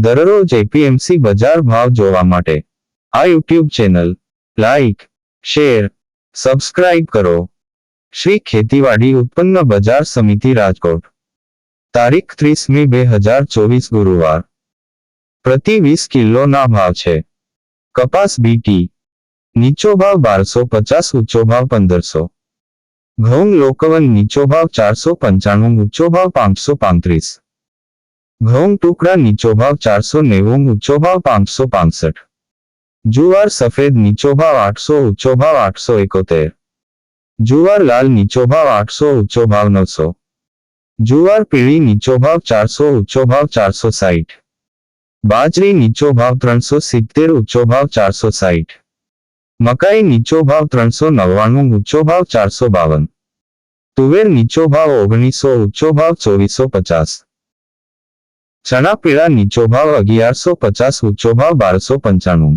દરરોજ એપીએમસી બજાર ભાવ જોવા માટે. આ YouTube channel, like, share, subscribe કરો. શ્રી ખેતીવાડી ઉત્પન્ન બજાર સમિતિ રાજકોટ. તારીખ ત્રીસ મે બે હજાર ચોવીસ ગુરુવાર. પ્રતિ વીસ કિલોના ભાવ છે. કપાસ બીટી નીચો ભાવ બારસો પચાસ, ઊંચો ભાવ પંદરસો. ઘઉં લોકવન નીચો ભાવ ચારસો પંચાણું, ઊંચો ભાવ પાંચસો પાંત્રીસ. ઘઉં ટુકડા નીચો ભાવ ચારસો નેવું ઊંચો ભાવ પાંચસો પાંસઠ જુવાર સફેદ નીચો ભાવ આઠસો ઊંચો ભાવ આઠસો એકોતેર જુવાર લાલ નીચો ભાવ આઠસો ઊંચો ભાવ નવસો જુવાર પીળી નીચો ભાવ ચારસો ઊંચો ભાવ ચારસો સાઠ બાજરી નીચો ભાવ ત્રણસો સિત્તેર ઊંચો ભાવ ચારસો સાઠ મકાઈ નીચો ભાવ ત્રણસો નવ્વાણું ઊંચો ભાવ ચારસો બાવન તુવેર નીચો ભાવ ઓગણીસો ઊંચો ભાવ ચોવીસો પચાસ ચણા પીળા નીચો ભાવ અગિયારસો પચાસ ઊંચો ભાવ બારસો પંચાણું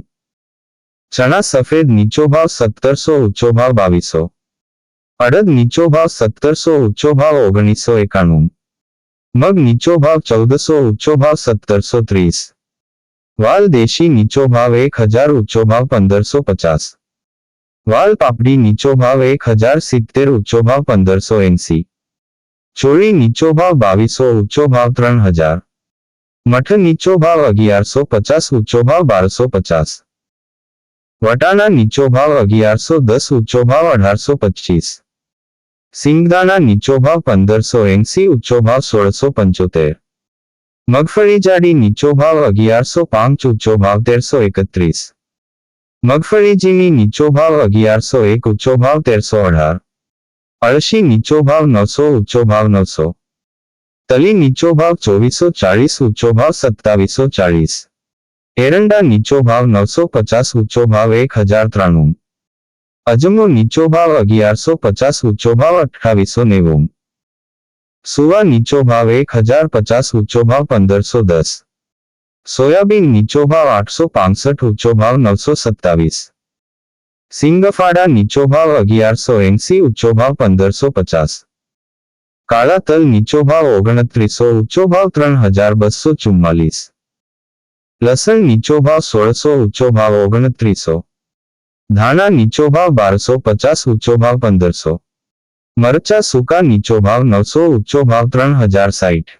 ચણા સફેદ નીચો ભાવ સત્તરસો ઊંચો ભાવ બાવીસો અડદ નીચો ભાવ સત્તરસો ઊંચો ભાવ ઓગણીસો એકાણું મગ નીચો ભાવ ચૌદસો ઊંચો ભાવ સત્તરસો ત્રીસ વાલ દેશી નીચો ભાવ એક હજાર ઊંચો ભાવ પંદરસો પચાસ વાલ પાપડી નીચો ભાવ એક હજાર સિત્તેર ઊંચો ભાવ પંદરસો એંસી ચોળી નીચો ભાવ બાવીસો ઊંચો ભાવ ત્રણ હજાર મઠ નીચો ભાવ અગિયારસો પચાસ ઊંચો ભાવ બારસો પચાસ વટાણા નીચો ભાવ અગિયારસો દસ ઊંચો ભાવ અઢારસો પચીસ સિંગદાણા નીચો ભાવ પંદરસો એંસી ઊંચો ભાવ સોળસો પંચોતેર મગફળી જાડી નીચો ભાવ અગિયારસો પાંચ ઊંચો ભાવ તેરસો એકત્રીસ મગફળી ઝીણી નીચો ભાવ અગિયારસો એક ઊંચો ભાવ તેરસો અઢાર અળશી નીચો ભાવ નવસો ઊંચો ભાવ નવસો તલી નીચો ભાવ ચોવીસો ચાળીસ ઊંચો ભાવ સત્તાવીસો ચાળીસ એરંડા નીચો ભાવ નવસો પચાસ ઊંચો ભાવ એક હજાર ત્રાણું અજમો નીચો ભાવ અગિયારસો પચાસ ઊંચો ભાવ અઠ્ઠાવીસો નેવું સુવા નીચો ભાવ એક હજાર પચાસ ઊંચો ભાવ પંદરસો દસ સોયાબીન નીચો ભાવ આઠસો પાંસઠ ઊંચો ભાવ નવસો સત્તાવીસ સિંગફાડા નીચો ભાવ અગિયારસો એંસી ઊંચો ભાવ પંદરસો પચાસ કાળા તલ નીચો ભાવ ઓગણત્રીસો ઊંચો ભાવ ત્રણ હજાર બસો ચુમ્માલીસ લસણ નીચો ભાવ સોળસો ઊંચો ભાવ ઓગણત્રીસો ધાણા નીચો ભાવ બારસો પચાસ ઊંચો ભાવ પંદરસો મરચા સૂકા નીચો ભાવ નવસો ઊંચો ભાવ ત્રણ હજાર સાઠ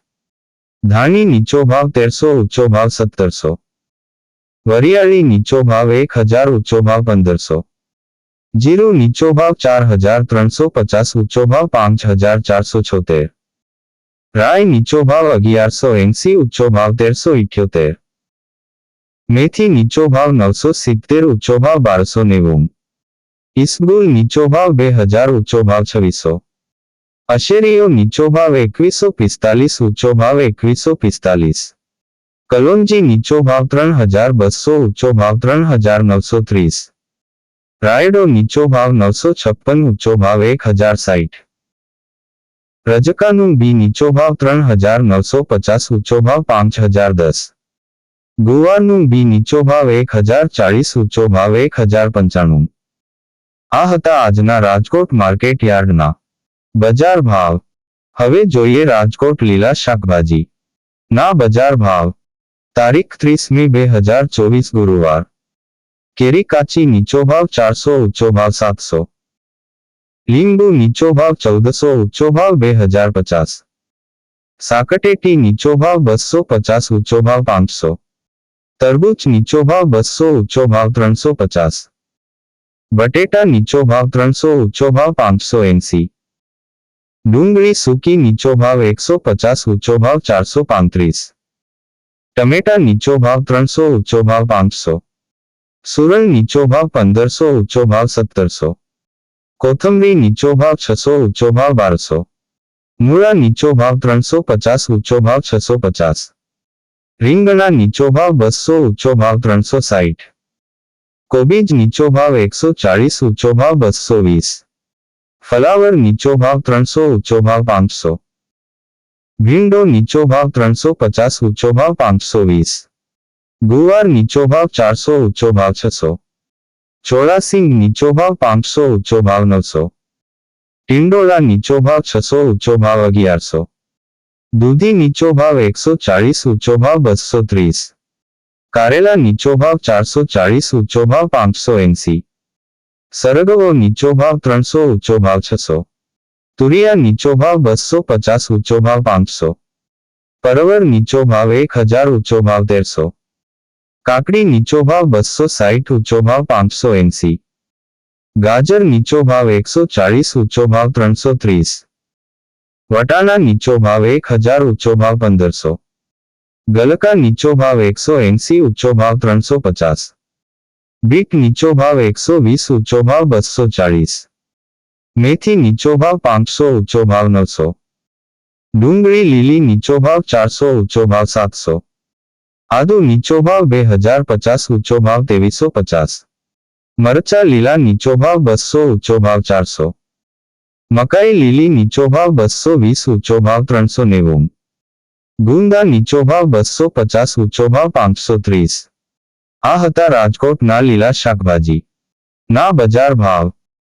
ધાણી નીચો ભાવ તેરસો ઊંચો ભાવ સત્તરસો વરિયાળી નીચો ભાવ એક હજાર ઊંચો ભાવ પંદરસો જીરું નીચો ભાવ ચાર હજાર ત્રણસો પચાસ, ઊંચો ભાવ પાંચ હજાર ચારસો છોતેર. રાય નીચો ભાવ અગિયારસો એંસી, ઊંચો ભાવ તેરસો ઇઠ્યોતેર. મેથી નીચો ભાવ નવસો સિત્તેર, ઊંચો ભાવ બારસો નેવું. ઇસબગુલ નીચો ભાવ બે હજાર, ઊંચો ભાવ છવ્વીસો. અશેરીઓ નીચો ભાવ એકવીસો પિસ્તાલીસ, ઊંચો ભાવ એકવીસો પિસ્તાલીસ. કલોંજી નીચો ભાવ ત્રણ હજાર બસો, ઊંચો ભાવ ત્રણ હજાર નવસો ત્રીસ. રાયડો નીચો ભાવ નવસો છપ્પન, ઊંચો ભાવ એક હજાર સાઈઠ. રજકાનું બી નીચો ભાવ ત્રણ હજાર નવસો પચાસ, ઊંચો ભાવ પાંચ હજાર દસ. ગુવારનું બી નીચો ભાવ એક હજાર ચાળીસ, ઊંચો ભાવ એક હજાર પંચાણું. આ હતા આજના રાજકોટ માર્કેટ યાર્ડના. બજાર ભાવ. હવે જોઈએ રાજકોટ લીલા શાકભાજી. ના બજાર ભાવ. તારીખ ત્રીસમી બે હજાર ચોવીસ ગુરુવાર. કેરી કાચી નીચો ભાવ ચારસો ઊંચો ભાવ સાતસો લીંબુ નીચો ભાવ ચૌદસો ઊંચો ભાવ બે હજાર પચાસ સાકટેટી નીચો ભાવ બસો પચાસ ઊંચો ભાવ પાંચસો તરબૂચ નીચો ભાવ બસો ઊંચો ભાવ ત્રણસો પચાસ બટેટા નીચો ભાવ ત્રણસો ઊંચો ભાવ પાંચસો એંસી ડુંગળી સૂકી નીચો ભાવ એકસો પચાસ ઊંચો ભાવ ચારસો પાંત્રીસ ટમેટા નીચો ભાવ ત્રણસો ઊંચો ભાવ પાંચસો સુરણ નીચો ભાવ પંદરસો ઊંચો ભાવ સત્તરસો કોથમરી નીચો ભાવ છસો ઊંચો ભાવ બારસો મૂળા નીચો ભાવ ત્રણસો પચાસ ઊંચો ભાવ છસો પચાસ રીંગણા નીચો ભાવ બસો ઊંચો ભાવ ત્રણસો સાઠ કોબીજ નીચો ભાવ એકસો ચાળીસ ઊંચો ભાવ બસો વીસ ફલાવર નીચો ભાવ ત્રણસો ઊંચો ભાવ પાંચસો ભીંડો નીચો ભાવ ત્રણસો પચાસ ઊંચો ભાવ પાંચસો વીસ ગુવાર નીચો ભાવ ચારસો, ઊંચો ભાવ છસો. ચોરાસિંગ નીચો ભાવ પાંચસો, ઊંચો ભાવ નવસો. ટિંડોળા નીચો ભાવ છસો, ઊંચો ભાવ અગિયારસો. દૂધી નીચો ભાવ એકસો ચાળીસ, ઊંચો ભાવ બસો ત્રીસ. કારેલા નીચો ભાવ ચારસો ચાળીસ, ઊંચો ભાવ પાંચસો એંસી. સરગવો નીચો ભાવ ત્રણસો, ઊંચો ભાવ છસો. તુરિયા નીચો ભાવ બસો પચાસ, ઊંચો ભાવ પાંચસો. પરવર નીચો ભાવ એક હજાર, ઊંચો ભાવ તેરસો. કાકડી નીચો ભાવ બસો સાઠ ઊંચો ભાવ પાંચસો એંસી ગાજર નીચો ભાવ એકસો ચાળીસ ઊંચો ભાવ ત્રણસો ત્રીસ વટાણા નીચો ભાવ એક હજાર ઊંચો ભાવ પંદરસો ગલકા નીચો ભાવ એકસો એંસી ઊંચો ભાવ ત્રણસો પચાસ બીટ નીચો ભાવ એકસો વીસ ઊંચો ભાવ બસો ચાળીસ મેથી નીચો ભાવ પાંચસો ઊંચો ભાવ નવસો ડુંગળી લીલી નીચો ભાવ ચારસો ઊંચો ભાવ સાતસો આદુ નીચો ભાવ બે હજાર પચાસ, ઊંચો ભાવ ત્રેવીસો પચાસ. મરચા લીલા નીચો ભાવ બસો, ઊંચો ભાવ ચારસો. મકાઈ લીલી નીચો ભાવ બસો વીસ, ઊંચો ભાવ ત્રણસો નેવું. ગુંદા નીચો ભાવ બસો પચાસ, ઊંચો ભાવ પાંચસો ત્રીસ. આ હતા રાજકોટના લીલા શાકભાજી. ના બજાર ભાવ.